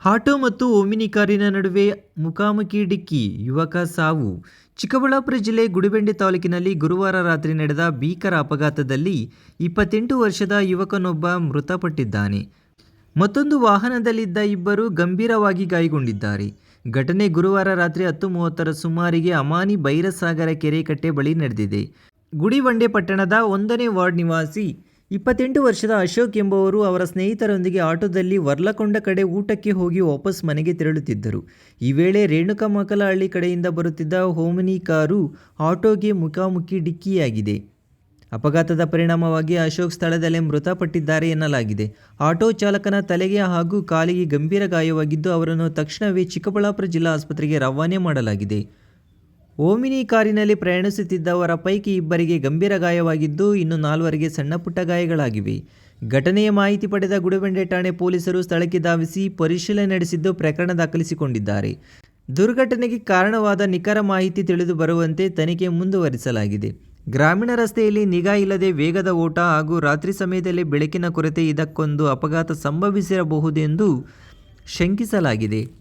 Auto ಮತ್ತು Omni ಕಾರಿನ ನಡುವೆ ಮುಖಾಮುಖಿ ಡಿಕ್ಕಿ, ಯುವಕ ಸಾವು. ಚಿಕ್ಕಬಳ್ಳಾಪುರ ಜಿಲ್ಲೆ ಗುಡಿಬಂಡೆ ತಾಲೂಕಿನಲ್ಲಿ ಗುರುವಾರ ರಾತ್ರಿ ನಡೆದ ಭೀಕರ ಅಪಘಾತದಲ್ಲಿ ಇಪ್ಪತ್ತೆಂಟು ವರ್ಷದ ಯುವಕನೊಬ್ಬ ಮೃತಪಟ್ಟಿದ್ದಾನೆ. ಮತ್ತೊಂದು ವಾಹನದಲ್ಲಿದ್ದ ಇಬ್ಬರು ಗಂಭೀರವಾಗಿ ಗಾಯಗೊಂಡಿದ್ದಾರೆ. ಘಟನೆ ಗುರುವಾರ ರಾತ್ರಿ ಹತ್ತು ಮೂವತ್ತರ ಸುಮಾರಿಗೆ ಅಮಾನಿ ಬೈರಸಾಗರ ಕೆರೆಕಟ್ಟೆ ಬಳಿ ನಡೆದಿದೆ. ಗುಡಿಬಂಡೆ ಪಟ್ಟಣದ ಒಂದನೇ ವಾರ್ಡ್ ನಿವಾಸಿ ಇಪ್ಪತ್ತೆಂಟು ವರ್ಷದ ಅಶೋಕ್ ಎಂಬುವರು ಅವರ ಸ್ನೇಹಿತರೊಂದಿಗೆ ಆಟೋದಲ್ಲಿ ವರ್ಲಕೊಂಡ ಕಡೆ ಊಟಕ್ಕೆ ಹೋಗಿ ವಾಪಸ್ ಮನೆಗೆ ತೆರಳುತ್ತಿದ್ದರು. ಈ ವೇಳೆ ರೇಣುಕಮಕಲಹಳ್ಳಿ ಕಡೆಯಿಂದ ಬರುತ್ತಿದ್ದ ಹೋಮಿನಿ ಕಾರು ಆಟೋಗೆ ಮುಖಾಮುಖಿ ಡಿಕ್ಕಿಯಾಗಿದೆ. ಅಪಘಾತದ ಪರಿಣಾಮವಾಗಿ ಅಶೋಕ್ ಸ್ಥಳದಲ್ಲೇ ಮೃತಪಟ್ಟಿದ್ದಾರೆ ಎನ್ನಲಾಗಿದೆ. ಆಟೋ ಚಾಲಕನ ತಲೆಗೆ ಹಾಗೂ ಕಾಲಿಗೆ ಗಂಭೀರ ಗಾಯವಾಗಿದ್ದು, ಅವರನ್ನು ತಕ್ಷಣವೇ ಚಿಕ್ಕಬಳ್ಳಾಪುರ ಜಿಲ್ಲಾ ಆಸ್ಪತ್ರೆಗೆ ರವಾನೆ ಮಾಡಲಾಗಿದೆ. ಓಮಿನಿ ಕಾರಿನಲ್ಲಿ ಪ್ರಯಾಣಿಸುತ್ತಿದ್ದವರ ಪೈಕಿ ಇಬ್ಬರಿಗೆ ಗಂಭೀರ ಗಾಯವಾಗಿದ್ದು, ಇನ್ನು ನಾಲ್ವರಿಗೆ ಸಣ್ಣಪುಟ್ಟ ಗಾಯಗಳಾಗಿವೆ. ಘಟನೆಯ ಮಾಹಿತಿ ಪಡೆದ ಗುಡಿಬಂಡೆ ಠಾಣೆ ಪೊಲೀಸರು ಸ್ಥಳಕ್ಕೆ ಧಾವಿಸಿ ಪರಿಶೀಲನೆ ನಡೆಸಿದ್ದು ಪ್ರಕರಣ ದಾಖಲಿಸಿಕೊಂಡಿದ್ದಾರೆ. ದುರ್ಘಟನೆಗೆ ಕಾರಣವಾದ ನಿಖರ ಮಾಹಿತಿ ತಿಳಿದು ಬರುವಂತೆ ತನಿಖೆ ಮುಂದುವರಿಸಲಾಗಿದೆ. ಗ್ರಾಮೀಣ ರಸ್ತೆಯಲ್ಲಿ ನಿಗಾ ಇಲ್ಲದೆ ವೇಗದ ಓಟ ಹಾಗೂ ರಾತ್ರಿ ಸಮಯದಲ್ಲಿ ಬೆಳಕಿನ ಕೊರತೆ ಇದಕ್ಕೊಂದು ಅಪಘಾತ ಸಂಭವಿಸಿರಬಹುದೆಂದು ಶಂಕಿಸಲಾಗಿದೆ.